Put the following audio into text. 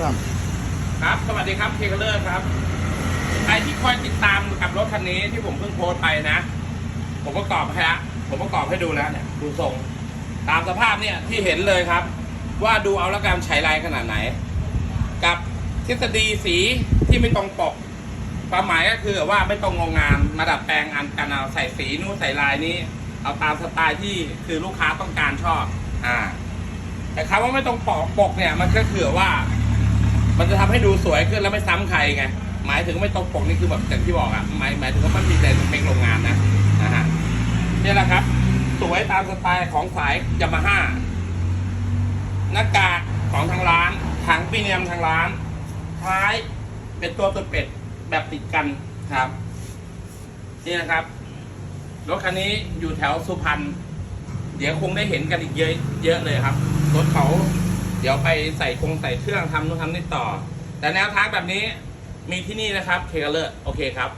ครับครับสวัสดีครับเคเลอร์ครับใครที่คอยติดตามกับรถคันนี้ที่ผมเพิ่งโพสต์ไปนะ ผมประกอบให้ละผมประกอบให้ดูแล้วเนี่ยดูทรง ตามสภาพเนี่ยที่เห็นเลยครับ ว่าดูเอาละกันใช้ลายขนาดไหน กับทฤษฎีสีที่ไม่ตรงปกความหมายก็คือว่าไม่ตรงงงานมาดัดแปลงอันกันเอาใส่สีนู้นใส่ลายนี้ เอาตามสไตล์ที่คือลูกค้าต้องการชอบ อ่า แต่คำว่าไม่ตรงปกปกเนี่ยมันก็คือว่า มันจะทำให้ดูสวยขึ้นแล้วไม่ซ้ำใครไง หมายถึงไม่ตรงปกนี่คือแบบอย่างที่บอกอะหมายหมายถึงว่ามันมีแต่เปคโรงงานนะนะฮะนี่แหละครับ สวยตามสไตล์ของสายยามาฮ่าหน้ากากของทางร้านถังปีเนียมทางร้านท้ายเป็นตัวตัวเป็ดแบบติดกันครับนี่นะครับรถคันนี้อยู่แถวสุพรรณเดี๋ยวคงได้เห็นกันอีกเยอะเยอะเลยครับรถเขา เดี๋ยวไปใส่คงใส่เครื่องทำนู่นทำนี่ต่อ แต่แนวทางแบบนี้มีที่นี่นะครับเคเลอร์โอเคครับ